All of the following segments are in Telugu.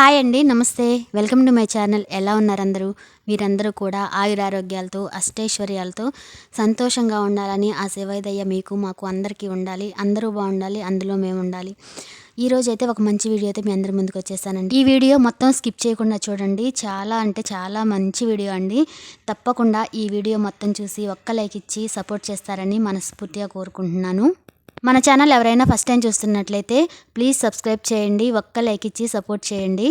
హాయ్ అండి నమస్తే. Welcome to my channel. ఎలా ఉన్నారు అందరూ మీరందరూ కూడా ఆయురారోగ్యాలతో అష్టైశ్వర్యాలతో సంతోషంగా ఉండాలని ఆ శివైదయ్య మీకు మాకు అందరికీ ఉండాలి. అందరూ బాగుండాలి అందులో మేము ఉండాలి. ఈ రోజు అయితే ఒక మంచి వీడియో అయితే మీ అందరి ముందుకు వచ్చేసానండి ఈ వీడియో మొత్తం స్కిప్ చేయకుండా చూడండి. చాలా అంటే చాలా మంచి వీడియో అండి. తప్పకుండా ఈ వీడియో మొత్తం చూసి ఒక్క లైక్ ఇచ్చి సపోర్ట్ చేస్తారని మనస్ఫూర్తిగా కోరుకుంటున్నాను. మన ఛానల్ ఎవరైనా ఫస్ట్ టైం చూస్తున్నట్లయితే ప్లీజ్ సబ్స్క్రైబ్ చేయండి ఒక్క లైక్ ఇచ్చి సపోర్ట్ చేయండి.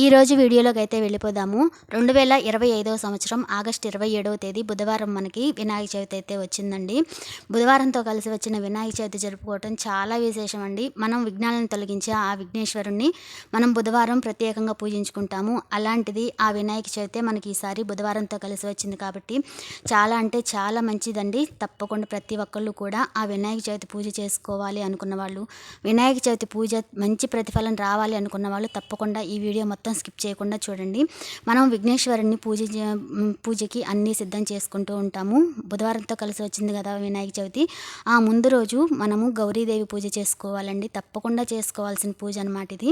ఈ రోజు వీడియోలోకి అయితే వెళ్ళిపోదాము. రెండు వేల ఇరవై ఐదవ సంవత్సరం ఆగస్ట్ ఇరవై ఏడవ తేదీ బుధవారం మనకి వినాయక చవితి అయితే వచ్చిందండి. బుధవారంతో కలిసి వచ్చిన వినాయక చవితి జరుపుకోవటం చాలా విశేషం అండి మనం విఘ్నాలను తొలగించే ఆ విఘ్నేశ్వరుణ్ణి మనం బుధవారం ప్రత్యేకంగా పూజించుకుంటాము. అలాంటిది ఆ వినాయక చవితి మనకి ఈసారి బుధవారంతో కలిసి వచ్చింది కాబట్టి చాలా అంటే చాలా మంచిదండి. తప్పకుండా ప్రతి ఒక్కళ్ళు కూడా ఆ వినాయక చవితి పూజ చేసుకోవాలి అనుకున్న వాళ్ళు వినాయక చవితి పూజ మంచి ప్రతిఫలం రావాలి అనుకున్న వాళ్ళు తప్పకుండా ఈ వీడియో మొత్తం స్కిప్ చేయకుండా చూడండి. మనం విఘ్నేశ్వరుని పూజ పూజకి అన్నీ సిద్ధం చేసుకుంటూ ఉంటాము. బుధవారంతో కలిసి వచ్చింది కదా వినాయక చవితి. ఆ ముందు రోజు మనము గౌరీదేవి పూజ చేసుకోవాలండి. తప్పకుండా చేసుకోవాల్సిన పూజ అనమాట ఇది.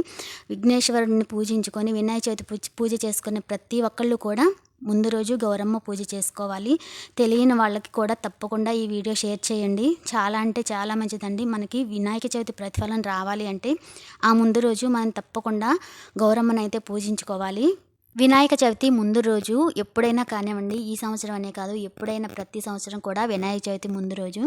విఘ్నేశ్వరుడిని పూజించుకొని వినాయక చవితి పూజ చేసుకునే ప్రతి ఒక్కళ్ళు కూడా ముందు రోజు గౌరమ్మ పూజ చేసుకోవాలి. తెలియని వాళ్ళకి కూడా తప్పకుండా ఈ వీడియో షేర్ చేయండి. చాలా అంటే చాలా మంచిదండి. మనకి వినాయక చవితి ప్రతిఫలం రావాలి అంటే ఆ ముందు రోజు మనం తప్పకుండా గౌరమ్మనైతే పూజించుకోవాలి. వినాయక చవితి ముందు రోజు ఎప్పుడైనా కానివ్వండి ఈ సంవత్సరం అనే కాదు ఎప్పుడైనా ప్రతి సంవత్సరం కూడా వినాయక చవితి ముందు రోజు.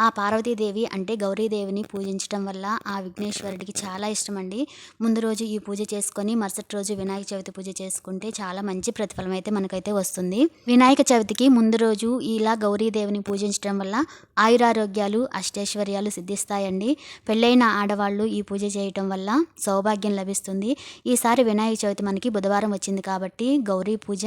ఆ పార్వతీదేవి అంటే గౌరీదేవిని పూజించడం వల్ల ఆ విఘ్నేశ్వరుడికి చాలా ఇష్టం అండి ముందు రోజు ఈ పూజ చేసుకొని మరుసటి రోజు వినాయక చవితి పూజ చేసుకుంటే చాలా మంచి ప్రతిఫలం అయితే మనకైతే వస్తుంది. వినాయక చవితికి ముందు రోజు ఇలా గౌరీదేవిని పూజించడం వల్ల ఆయురారోగ్యాలు అష్టైశ్వర్యాలు సిద్ధిస్తాయండి. పెళ్ళైన ఆడవాళ్ళు ఈ పూజ చేయటం వల్ల సౌభాగ్యం లభిస్తుంది. ఈసారి వినాయక చవితి మనకి బుధవారం వచ్చింది కాబట్టి గౌరీ పూజ.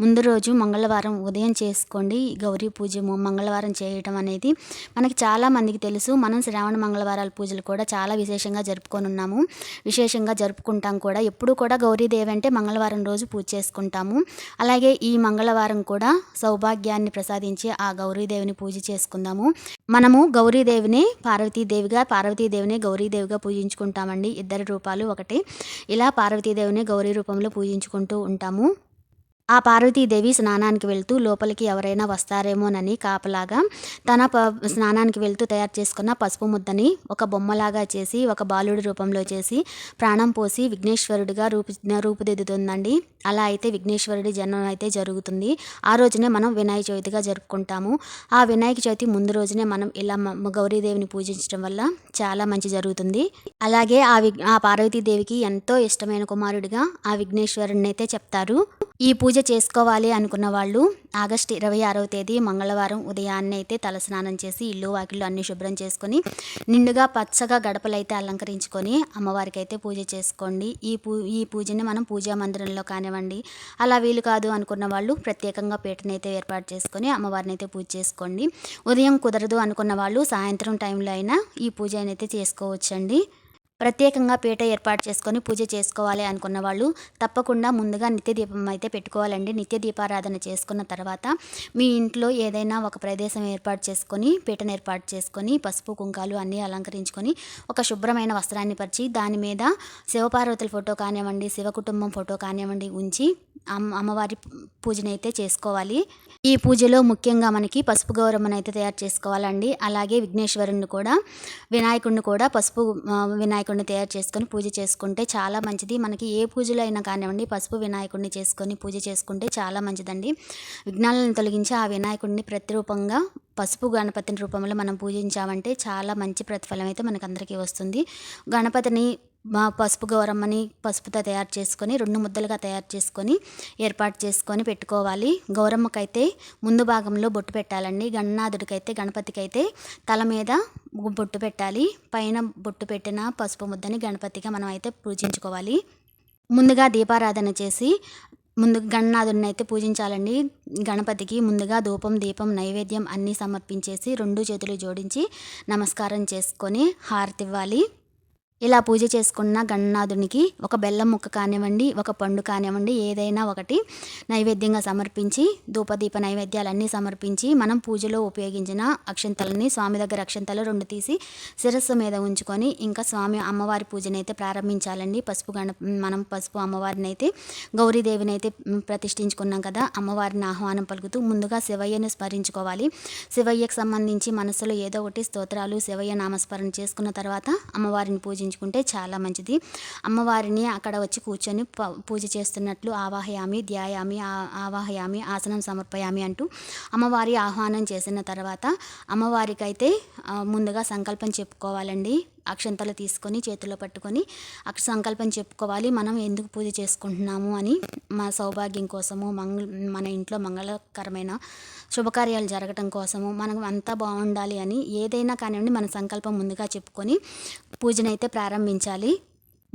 ముందు రోజు మంగళవారం ఉదయం చేసుకోండి. ఈ గౌరీ పూజ మంగళవారం చేయటం అనేది మనకి చాలా మందికి తెలుసు. మనం శ్రావణ మంగళవారాల పూజలు కూడా చాలా విశేషంగా జరుపుకొని ఉన్నాము. విశేషంగా జరుపుకుంటాం కూడా. ఎప్పుడు కూడా గౌరీదేవి అంటే మంగళవారం రోజు పూజ చేసుకుంటాము. అలాగే ఈ మంగళవారం కూడా సౌభాగ్యాన్ని ప్రసాదించి ఆ గౌరీదేవిని పూజ చేసుకుందాము. మనము గౌరీదేవిని పార్వతీదేవిగా పార్వతీదేవిని గౌరీదేవిగా పూజించుకుంటామండి. ఇద్దరు రూపాలు ఒకటి. ఇలా పార్వతీదేవిని గౌరీ రూపంలో పూజించుకుంటూ ఉంటాము. ఆ పార్వతీదేవి స్నానానికి వెళ్తూ లోపలికి ఎవరైనా వస్తారేమోనని కాపలాగా తన ప స్నానానికి వెళ్తూ తయారు చేసుకున్న పసుపు ముద్దని ఒక బొమ్మలాగా చేసి ఒక బాలుడి రూపంలో చేసి ప్రాణం పోసి విఘ్నేశ్వరుడిగా రూపు రూపుదిద్దుతుందండి. అలా అయితే విఘ్నేశ్వరుడి జన్మం అయితే జరుగుతుంది. ఆ రోజునే మనం వినాయక చవితిగా జరుపుకుంటాము. ఆ వినాయక చవితి ముందు రోజునే మనం ఇలా గౌరీదేవిని పూజించడం వల్ల చాలా మంచి జరుగుతుంది. అలాగే ఆ విఘ్ ఆ పార్వతీదేవికి ఎంతో ఇష్టమైన కుమారుడిగా ఆ విఘ్నేశ్వరుడిని అయితే చెప్తారు. ఈ పూజ పూజ చేసుకోవాలి అనుకున్న వాళ్ళు ఆగస్టు ఇరవై ఆరవ తేదీ మంగళవారం ఉదయాన్నే అయితే తలస్నానం చేసి ఇల్లు వాకిళ్ళు అన్ని శుభ్రం చేసుకొని నిండుగా పచ్చగా గడపలు అయితే అలంకరించుకొని అమ్మవారికి అయితే పూజ చేసుకోండి. ఈ పూ ఈ పూజని మనం పూజా మందిరంలో కానివ్వండి అలా వీలు కాదు అనుకున్న వాళ్ళు ప్రత్యేకంగా పీటనైతే ఏర్పాటు చేసుకొని అమ్మవారిని అయితే పూజ చేసుకోండి. ఉదయం కుదరదు అనుకున్న వాళ్ళు సాయంత్రం టైంలో అయినా ఈ పూజ అయితే చేసుకోవచ్చండి. ప్రత్యేకంగా పీట ఏర్పాటు చేసుకొని పూజ చేసుకోవాలి అనుకున్న వాళ్ళు తప్పకుండా ముందుగా నిత్య దీపం అయితే పెట్టుకోవాలండి. నిత్య దీపారాధన చేసుకున్న తర్వాత మీ ఇంట్లో ఏదైనా ఒక ప్రదేశం ఏర్పాటు చేసుకొని పీటను ఏర్పాటు చేసుకొని పసుపు కుంకాలు అన్నీ అలంకరించుకొని ఒక శుభ్రమైన వస్త్రాన్ని పరిచి దాని మీద శివపార్వతుల ఫోటో కానివ్వండి శివ కుటుంబం ఫోటో కానివ్వండి ఉంచి అమ్మ అమ్మవారి పూజనైతే చేసుకోవాలి. ఈ పూజలో ముఖ్యంగా మనకి పసుపు గౌరమ్మను అయితే తయారు చేసుకోవాలండి. అలాగే విఘ్నేశ్వరుని కూడా వినాయకుడిని కూడా పసుపు వినాయక వినాయకుడిని తయారు చేసుకొని పూజ చేసుకుంటే చాలా మంచిది. మనకి ఏ పూజలు అయినా కానివ్వండి పసుపు వినాయకుడిని చేసుకొని పూజ చేసుకుంటే చాలా మంచిదండి. విఘ్నాలను తొలగించి ఆ వినాయకుడిని ప్రతిరూపంగా పసుపు గణపతిని రూపంలో మనం పూజించామంటే చాలా మంచి ప్రతిఫలం అయితే మనకు అందరికీ వస్తుంది. గణపతిని మా పసుపు గౌరమ్మని పసుపుతో తయారు చేసుకొని రెండు ముద్దలుగా తయారు చేసుకొని ఏర్పాటు చేసుకొని పెట్టుకోవాలి. గౌరమ్మకైతే ముందు భాగంలో బొట్టు పెట్టాలండి. గణనాథుడికైతే గణపతికైతే తల మీద బొట్టు పెట్టాలి. పైన బొట్టు పెట్టిన పసుపు ముద్దని గణపతిగా మనం అయితే పూజించుకోవాలి. ముందుగా దీపారాధన చేసి ముందు గణనాథుడిని అయితే పూజించాలండి. గణపతికి ముందుగా ధూపం దీపం నైవేద్యం అన్నీ సమర్పించేసి రెండు చేతులు జోడించి నమస్కారం చేసుకొని హారతి ఇవ్వాలి. ఇలా పూజ చేసుకున్న గణనాథునికి ఒక బెల్లం ముక్క కానివ్వండి ఒక పండు కానివ్వండి ఏదైనా ఒకటి నైవేద్యంగా సమర్పించి ధూపదీప నైవేద్యాలన్నీ సమర్పించి మనం పూజలో ఉపయోగించిన అక్షంతలని స్వామి దగ్గర అక్షంతలు రెండు తీసి శిరస్సు మీద ఉంచుకొని ఇంకా స్వామి అమ్మవారి పూజనైతే అయితే ప్రారంభించాలండి. పసుపు గణ మనం పసుపు అమ్మవారిని అయితే గౌరీదేవిని అయితే ప్రతిష్ఠించుకున్నాం కదా అమ్మవారిని ఆహ్వానం పలుకుతూ ముందుగా శివయ్యను స్మరించుకోవాలి. శివయ్యకు సంబంధించి మనసులో ఏదో ఒకటి స్తోత్రాలు శివయ్య నామస్మరణ చేసుకున్న తర్వాత అమ్మవారిని పూజ పూజించుకుంటే చాలా మంచిది. అమ్మవారిని అక్కడ వచ్చి కూర్చొని పూజ చేస్తున్నట్లు ఆవాహయామి ధ్యాయామి ఆవాహయామి ఆసనం సమర్పయామి అంటూ అమ్మవారి ఆహ్వానం చేసిన తర్వాత అమ్మవారికైతే ముందుగా సంకల్పం చెప్పుకోవాలండి. అక్షంతలు తీసుకొని చేతిలో పట్టుకొని అక్ష సంకల్పం చెప్పుకోవాలి. మనం ఎందుకు పూజ చేసుకుంటున్నాము అని మా సౌభాగ్యం కోసము మంగళ మన ఇంట్లో మంగళకరమైన శుభకార్యాలు జరగటం కోసము మనం అంతా బాగుండాలి అని ఏదైనా కానివ్వండి మన సంకల్పం ముందుగా చెప్పుకొని పూజనైతే ప్రారంభించాలి.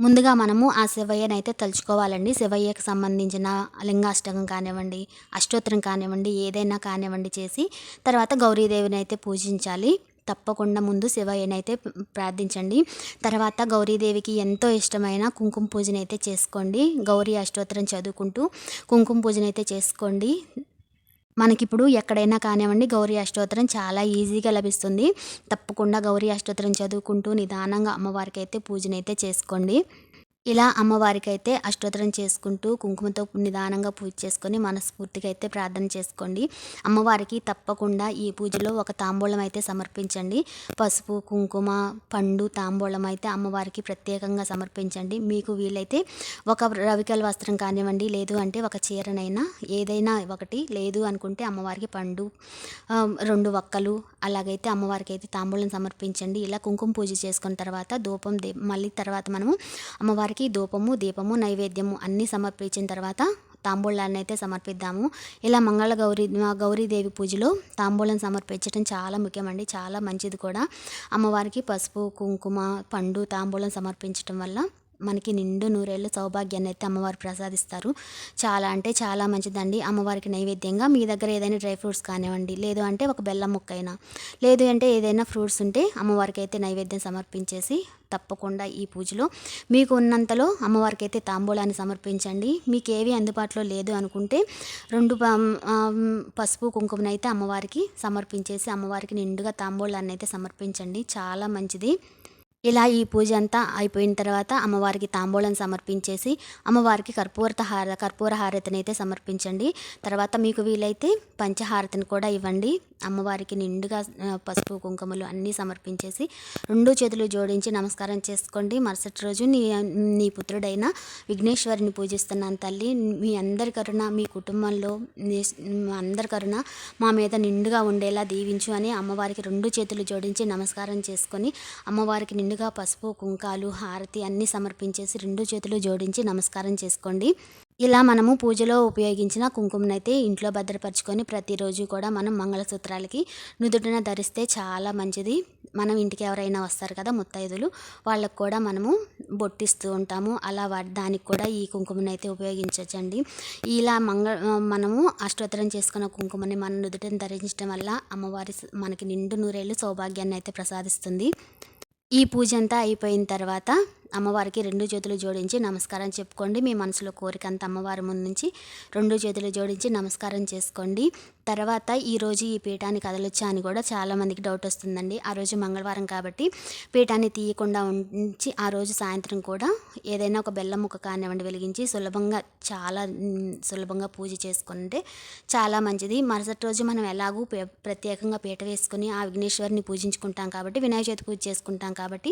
ముందుగా మనము ఆ శివయ్యనైతే తలుచుకోవాలండి. శివయ్యకు సంబంధించిన లింగాష్టకం కానివ్వండి అష్టోత్తరం కానివ్వండి ఏదైనా కానివ్వండి చేసి తర్వాత గౌరీదేవిని అయితే పూజించాలి. తప్పకుండా ముందు శివయ్యనైతే ప్రార్థించండి. తర్వాత గౌరీదేవికి ఎంతో ఇష్టమైన కుంకుమ పూజనైతే చేసుకోండి. గౌరీ అష్టోత్తరం చదువుకుంటూ కుంకుమ పూజనైతే చేసుకోండి. మనకిప్పుడు ఎక్కడైనా కానివ్వండి గౌరీ అష్టోత్తరం చాలా ఈజీగా లభిస్తుంది. తప్పకుండా గౌరీ అష్టోత్తరం చదువుకుంటూ నిదానంగా అమ్మవారికి అయితే పూజనైతే చేసుకోండి. ఇలా అమ్మవారికైతే అష్టోత్తరం చేసుకుంటూ కుంకుమతో నిదానంగా పూజ చేసుకొని మనస్ఫూర్తిగా అయితే ప్రార్థన చేసుకోండి. అమ్మవారికి తప్పకుండా ఈ పూజలో ఒక తాంబూలం అయితే సమర్పించండి. పసుపు కుంకుమ పండు తాంబూలం అయితే అమ్మవారికి ప్రత్యేకంగా సమర్పించండి. మీకు వీలైతే ఒక రవికల వస్త్రం కానివ్వండి లేదు అంటే ఒక చీరనైనా ఏదైనా ఒకటి లేదు అనుకుంటే అమ్మవారికి పండు రెండు వక్కలు అలాగైతే అమ్మవారికి అయితే తాంబూలం సమర్పించండి. ఇలా కుంకుమ పూజ చేసుకున్న తర్వాత ధూపం మళ్ళీ తర్వాత మనము అమ్మవారి వారికి ధూపము దీపము నైవేద్యము అన్నీ సమర్పించిన తర్వాత తాంబూలాన్ని అయితే సమర్పిద్దాము. ఇలా మంగళ గౌరీ గౌరీదేవి పూజలో తాంబూలం సమర్పించడం చాలా ముఖ్యమండి చాలా మంచిది కూడా. అమ్మవారికి పసుపు కుంకుమ పండు తాంబూలం సమర్పించడం వల్ల మనకి నిండు నూరేళ్ళు సౌభాగ్యాన్ని అయితే అమ్మవారు ప్రసాదిస్తారు. చాలా అంటే చాలా మంచిదండి. అమ్మవారికి నైవేద్యంగా మీ దగ్గర ఏదైనా డ్రై ఫ్రూట్స్ కానివ్వండి లేదు అంటే ఒక బెల్లం ముక్క అయినా లేదు అంటే ఏదైనా ఫ్రూట్స్ ఉంటే అమ్మవారికి అయితే నైవేద్యం సమర్పించేసి తప్పకుండా ఈ పూజలో మీకు ఉన్నంతలో అమ్మవారికి అయితే తాంబూలాన్ని సమర్పించండి. మీకు ఏవి అందుబాటులో లేదు అనుకుంటే రెండు పసుపు కుంకుమనైతే అమ్మవారికి సమర్పించేసి అమ్మవారికి నిండుగా తాంబూలాన్ని అయితే సమర్పించండి. చాలా మంచిది. ఇలా ఈ పూజ అంతా అయిపోయిన తర్వాత అమ్మవారికి తాంబూలం సమర్పించేసి అమ్మవారికి కర్పూరత హార కర్పూర హారతిని అయితే సమర్పించండి. తర్వాత మీకు వీలైతే పంచహారతిని కూడా ఇవ్వండి. అమ్మవారికి నిండుగా పసుపు కుంకుమలు అన్నీ సమర్పించేసి రెండు చేతులు జోడించి నమస్కారం చేసుకోండి. మరుసటి రోజు నీ నీ పుత్రుడైన విఘ్నేశ్వరిని పూజిస్తున్నాను తల్లి. మీ అందరి కరుణ మీ కుటుంబంలో అందరి కరుణ మా మీద నిండుగా ఉండేలా దీవించు అని అమ్మవారికి రెండు చేతులు జోడించి నమస్కారం చేసుకొని అమ్మవారికి నిండు నిండుగా పసుపు కుంకాలు హారతి అన్నీ సమర్పించేసి రెండు చేతులు జోడించి నమస్కారం చేసుకోండి. ఇలా మనము పూజలో ఉపయోగించిన కుంకుమనైతే ఇంట్లో భద్రపరచుకొని ప్రతిరోజు కూడా మనం మంగళసూత్రాలకి నుదుటిన ధరిస్తే చాలా మంచిది. మనం ఇంటికి ఎవరైనా వస్తారు కదా ముత్తైదులు వాళ్ళకు కూడా మనము బొట్టిస్తూ ఉంటాము. అలా దానికి కూడా ఈ కుంకుమనైతే ఉపయోగించవచ్చండి ఇలా మంగ మనము అష్టోత్తరం చేసుకున్న కుంకుమని మన నుదుటిని ధరించడం వల్ల అమ్మవారి మనకి నిండు నూరేళ్ళు సౌభాగ్యాన్ని అయితే ప్రసాదిస్తుంది. ఈ పూజ అంతా అయిపోయిన తర్వాత అమ్మవారికి రెండు చేతులు జోడించి నమస్కారం చెప్పుకోండి. మీ మనసులో కోరిక అంత అమ్మవారి ముందు నుంచి రెండు చేతులు జోడించి నమస్కారం చేసుకోండి. తర్వాత ఈరోజు ఈ పీఠాన్ని కదలొచ్చా అని కూడా చాలామందికి డౌట్ వస్తుందండి. ఆ రోజు మంగళవారం కాబట్టి పీఠాన్ని తీయకుండా ఉంచి ఆ రోజు సాయంత్రం కూడా ఏదైనా ఒక బెల్లం ముక్క కానివ్వండి వెలిగించి సులభంగా చాలా సులభంగా పూజ చేసుకుంటే చాలా మంచిది. మరుసటి రోజు మనం ఎలాగూ ప్రత్యేకంగా పీట వేసుకుని ఆ విఘ్నేశ్వరిని పూజించుకుంటాం కాబట్టి వినాయక చవితి పూజ చేసుకుంటాం కాబట్టి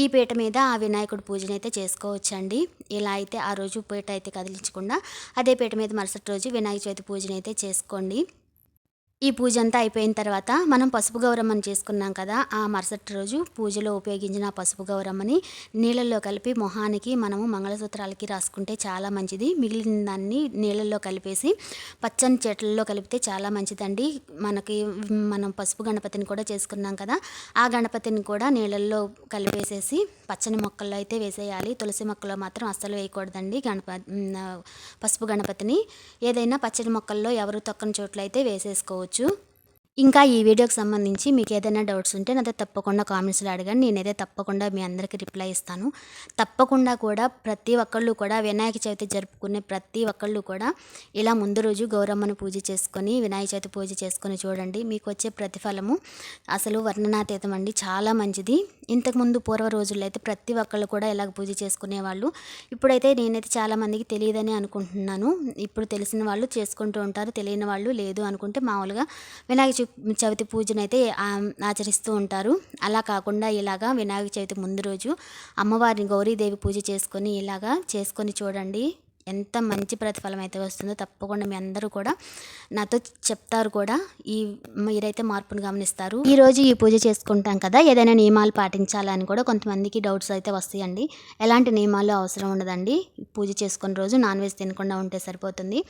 ఈ పీట మీద ఆ వినాయకుడు పూజను అయితే చేసుకోవచ్చండి. ఇలా అయితే ఆ రోజు పీట అయితే కదిలించకుండా అదే పీట మీద మరుసటి రోజు వినాయక చవితి పూజను అయితే చేసుకోండి. ఈ పూజ అంతా అయిపోయిన తర్వాత మనం పసుపు గౌరమ్మని చేసుకున్నాం కదా ఆ మరుసటి రోజు పూజలో ఉపయోగించిన పసుపు గౌరమ్మని నీళ్ళల్లో కలిపి మొహానికి మనము మంగళసూత్రాలకి రాసుకుంటే చాలా మంచిది. మిగిలిన దాన్ని నీళ్ళల్లో కలిపేసి పచ్చని చెట్లలో కలిపితే చాలా మంచిదండి. మనకి మనం పసుపు గణపతిని కూడా చేసుకున్నాం కదా ఆ గణపతిని కూడా నీళ్ళల్లో కలిపేసేసి పచ్చని మొక్కల్లో అయితే వేసేయాలి. తులసి మొక్కలో మాత్రం అస్సలు వేయకూడదండి గణప పసుపు గణపతిని. ఏదైనా పచ్చని మొక్కల్లో ఎవరు తొక్కని చోట్ల అయితే చేసుకోవచ్చు. ఇంకా ఈ వీడియోకి సంబంధించి మీకు ఏదైనా డౌట్స్ ఉంటే నాతో తప్పకుండా కామెంట్స్లో అడగండి. నేనైతే తప్పకుండా మీ అందరికీ రిప్లై ఇస్తాను. తప్పకుండా కూడా ప్రతి ఒక్కళ్ళు కూడా వినాయక చవితి జరుపుకునే ప్రతి ఒక్కళ్ళు కూడా ఇలా ముందు రోజు గౌరమ్మను పూజ చేసుకొని వినాయక చవితి పూజ చేసుకొని చూడండి. మీకు వచ్చే ప్రతిఫలము అసలు వర్ణనాతీతం అండి. చాలా మంచిది. ఇంతకుముందు పూర్వ రోజుల్లో అయితే ప్రతి ఒక్కళ్ళు కూడా ఇలాగ పూజ చేసుకునేవాళ్ళు ఇప్పుడైతే నేనైతే చాలామందికి తెలియదని అనుకుంటున్నాను. ఇప్పుడు తెలిసిన వాళ్ళు చేసుకుంటూ ఉంటారు తెలియని వాళ్ళు లేదు అనుకుంటే మామూలుగా వినాయక చవితి చవితి పూజనైతే ఆచరిస్తూ ఉంటారు. అలా కాకుండా ఇలాగా వినాయక చవితి ముందు రోజు అమ్మవారిని గౌరీదేవి పూజ చేసుకొని ఇలాగా చేసుకొని చూడండి. ఎంత మంచి ప్రతిఫలం అయితే వస్తుందో తప్పకుండా మీ అందరూ కూడా నాతో చెప్తారు కూడా. ఈ మీరైతే మార్పును గమనిస్తారు. ఈ రోజు ఈ పూజ చేసుకుంటాం కదా ఏదైనా నియమాలు పాటించాలని కూడా కొంతమందికి డౌట్స్ అయితే వస్తాయండి. ఎలాంటి నియమాలు అవసరం ఉండదండి. పూజ చేసుకున్న రోజు నాన్ వెజ్ తినకుండా ఉంటే సరిపోతుంది.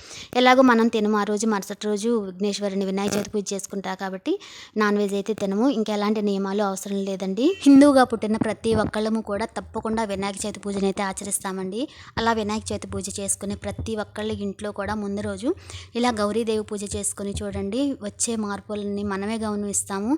ఎలాగో మనం తినము ఆ రోజు మరుసటి రోజు విఘ్నేశ్వరుని వినాయక చవితి పూజ చేసుకుంటా కాబట్టి నాన్ వెజ్ అయితే తినము. ఇంకా ఎలాంటి నియమాలు అవసరం లేదండి. హిందువుగా పుట్టిన ప్రతి ఒక్కళ్ళము కూడా తప్పకుండా వినాయక చవితి పూజనైతే అయితే ఆచరిస్తామండి. అలా వినాయక చవితి పూజ చేసుకునే ప్రతి ఒక్కళ్ళ ఇంట్లో కూడా ముందు రోజు ఇలా గౌరీదేవి పూజ చేసుకుని చూడండి. వచ్చే మార్పులని మనమే గమనిస్తాము.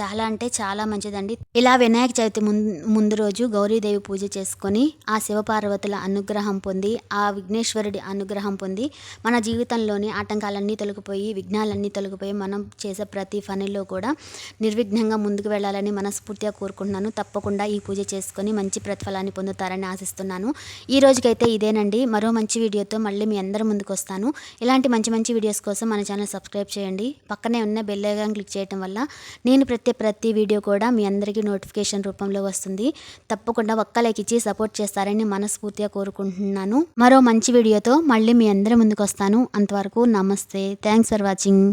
చాలా అంటే చాలా మంచిదండి. ఇలా వినాయక చవితి ముందు ముందు రోజు గౌరీదేవి పూజ చేసుకొని ఆ శివపార్వతుల అనుగ్రహం పొంది ఆ విఘ్నేశ్వరుడి అనుగ్రహం పొంది మన జీవితంలోని ఆటంకాలన్నీ తొలగిపోయి విఘ్నాలన్నీ తొలగిపోయి మనం చేసే ప్రతి పనిలో కూడా నిర్విఘ్నంగా ముందుకు వెళ్ళాలని మనస్ఫూర్తిగా కోరుకుంటున్నాను. తప్పకుండా ఈ పూజ చేసుకొని మంచి ప్రతిఫలాన్ని పొందుతారని ఆశిస్తున్నాను. ఈ రోజుకైతే ఇదేనండి. మరో మంచి మంచి వీడియోతో మళ్ళీ మీ అందరి ముందుకు వస్తాను ఇలాంటి మంచి మంచి వీడియోస్ కోసం మన ఛానల్ సబ్స్క్రైబ్ చేయండి. పక్కనే ఉన్న బెల్ ఐకాన్ క్లిక్ చేయడం వల్ల నేను ప్రతి ప్రతి వీడియో కూడా మీ అందరికీ నోటిఫికేషన్ రూపంలో వస్తుంది. తప్పకుండా ఒక్క లైక్ ఇచ్చి సపోర్ట్ చేస్తారని మనస్ఫూర్తిగా కోరుకుంటున్నాను. మరో మంచి వీడియోతో మళ్ళీ మీ అందరి ముందుకు వస్తాను అంతవరకు నమస్తే. Thanks for watching